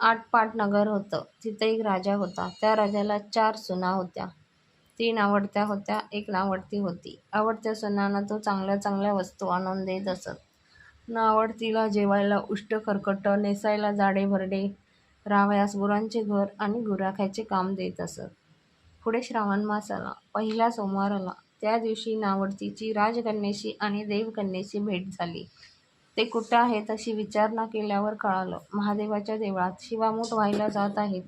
आटपाट नगर होतं. तिथे एक राजा होता. त्या राजाला चार सुना होत्या. तीन आवडत्या होत्या एक नावडती होती. आवडत्या सुनांना तो चांगल्या चांगल्या वस्तू आणून देत असत. नावडतीला जेवायला उष्ट खरकटं नेसायला जाडे भरडे रावयास गुरांचे घर आणि गुराख्याचे काम देत असत. पुढे श्रावण मास आला. पहिला सोमवार आला. त्या दिवशी नावडतीची राजकन्येशी आणि देवकन्येशी भेट झाली. ते कुठं आहेत अशी विचारणा केल्यावर कळालं. महादेवाच्या देवळात शिवामूठ व्हायला जात आहेत.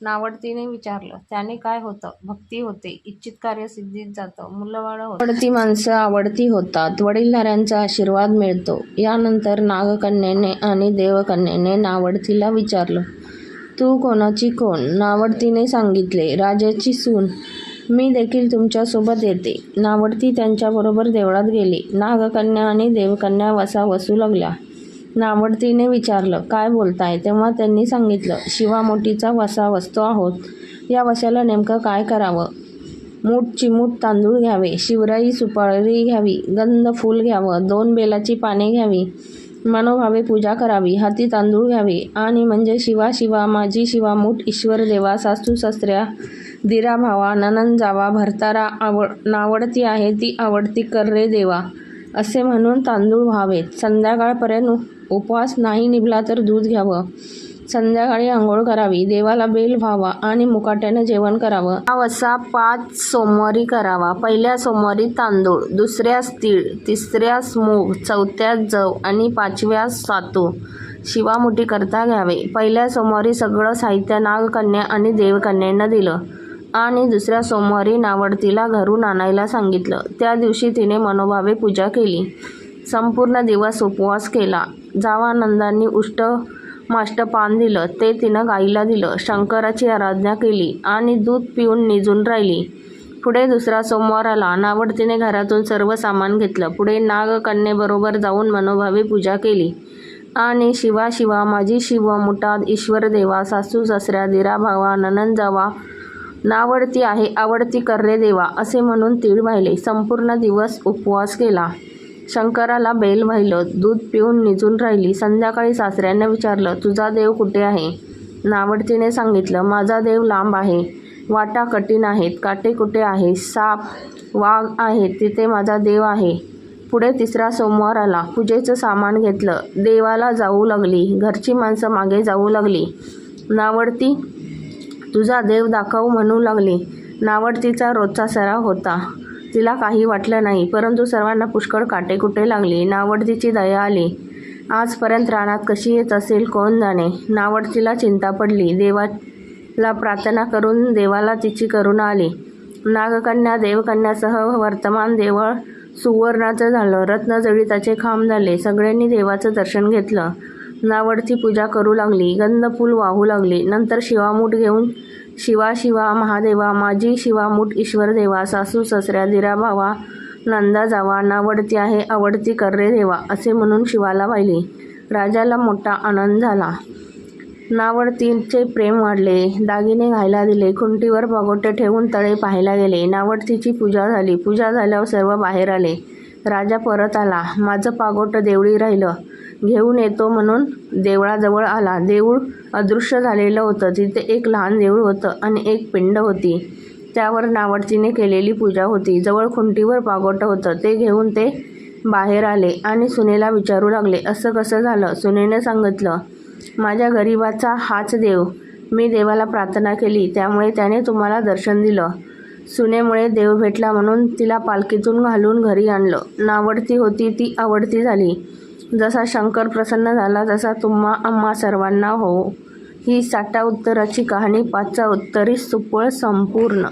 नावडतीने विचारलं त्याने काय होतं? भक्ती होते इच्छित कार्य सिद्धीत जातं मुलंबाळं होतं. आवडती माणसं आवडती होतात वडीलधाऱ्यांचा आशीर्वाद मिळतो. यानंतर नागकन्येने आणि देवकन्येने नावडतीला विचारलं तू कोणाची कोण? नावडतीने सांगितले राजाची सून. मी देखील तुमच्यासोबत येते. नावडती त्यांच्याबरोबर देवळात गेली. नागकन्या आणि देवकन्या वसा वसू लागल्या. नावडतीने विचारलं काय बोलताय? तेव्हा त्यांनी सांगितलं शिवा मोठीचा वसा वसतो आहोत. या वशाला नेमकं काय करावं? मूठ चिमूट तांदूळ घ्यावे. शिवराई सुपारी घ्यावी. गंध फूल घ्यावं. दोन बेलाची पाने घ्यावी. मनोभावे पूजा करावी. हाती तांदूळ घ्यावे. आणि म्हणजे शिवा शिवा माझी शिवा मूठ ईश्वर देवा सासू सासऱ्या दिरा भावा ननन जावा भरतारा आवड नावडती आहे ती आवडती कर रे देवा असे म्हणून तांदूळ व्हावेत. संध्याकाळपर्यंत उपवास नाही निभला तर दूध घ्यावं. संध्याकाळी आंघोळ करावी. देवाला बेल व्हावा आणि मुकाट्यानं जेवण करावं. हा वसा पाच सोमवारी करावा. पहिल्या सोमवारी तांदूळ दुसऱ्यास तीळ तिसऱ्यास मूग चौथ्यास जव आणि पाचव्यास सातू शिवामुठी करता घ्यावे. पहिल्या सोमवारी सगळं साहित्य नागकन्या आणि देवकन्यांना दिलं. आणि दुसऱ्या सोमवारी नावडतीला घरून आणायला सांगितलं. त्या दिवशी तिने मनोभावे पूजा केली. संपूर्ण दिवस उपवास केला. जावानंदांनी उष्ट माष्ट पान दिलं. ते तिनं गाईला दिलं. शंकराची आराधना केली आणि दूध पिऊन निजून राहिली. पुढे दुसरा सोमवार आला. नावडतीने घरातून सर्व सामान घेतलं. पुढे नागकन्येबरोबर जाऊन मनोभावे पूजा केली. आणि शिवा शिवा माझी शिव मुठा ईश्वर देवा सासू सासऱ्या दिरा भावा ननंद जावा नावडती आहे आवडती कर्रे देवा असे म्हणून तीळ वाहिले. संपूर्ण दिवस उपवास केला. शंकराला बेल वाहिलं दूध पिऊन निजून राहिली. संध्याकाळी सासऱ्यांना विचारलं तुझा देव कुठे आहे? नावडतीने सांगितलं माझा देव लांब आहे. वाटा कठीण आहेत. काटे कुठे आहे? साप वाघ आहे. तिथे माझा देव आहे. पुढे तिसरा सोमवार आला. पूजेचं सामान घेतलं. देवाला जाऊ लागली. घरची माणसं मागे जाऊ लागली. नावडती तुझा देव दाखव म्हणू लागली. नावडतीचा रोजचा सराव होता. तिला काही वाटलं नाही परंतु सर्वांना पुष्कळ काटेकुटे लागली. नावडतीची दया आली. आजपर्यंत रानात कशी येत असेल कोण जाणे? नावडतीला चिंता पडली. देवाला प्रार्थना करून देवाला तिची करुणा आली. नागकन्या देवकन्यासह वर्तमान देवळ सुवर्णाचं झालं. रत्नजळीताचे खांब झाले. सगळ्यांनी देवाचं दर्शन घेतलं. नावडती पूजा करू लागली. गंधफूल वाहू लागली. नंतर शिवामूठ घेऊन शिवा शिवा महादेवा माझी शिवामूठ ईश्वर देवा सासू ससऱ्या दिरा भावा नंदा जावा नावडती आहे आवडती कर्रे देवा असे म्हणून शिवाला वाहिली. राजाला मोठा आनंद झाला. नावडतीचे प्रेम वाढले. दागिने घायला दिले. खुंटीवर पागोटे ठेवून तळे पाहायला गेले. नावडतीची पूजा झाली. पूजा झाल्यावर सर्व बाहेर आले. राजा परत आला. माझं पागोटं देवळी राहिलं. घेऊन येतो म्हणून देवळाजवळ आला. देऊळ अदृश्य झालेलं होतं. तिथे एक लहान देऊळ होतं आणि एक पिंड होती. त्यावर नावडतीने केलेली पूजा होती. जवळ खुंटीवर पागोटं होतं. ते घेऊन ते बाहेर आले आणि सुनेला विचारू लागले असं कसं झालं? सुनेने सांगितलं माझ्या गरीबाचा हाच देव. मी देवाला प्रार्थना केली. त्यामुळे त्याने तुम्हाला दर्शन दिलं. सुनेमुळे देव भेटला म्हणून तिला पालखीतून घालून घरी आणलं. नावडती होती ती आवडती झाली. जसा शंकर प्रसन्न झाला तसा तुम्हा आम्हा सर्वांना हो ही साठा उत्तराची कहाणी पाचचा उत्तरी सुपळ संपूर्ण.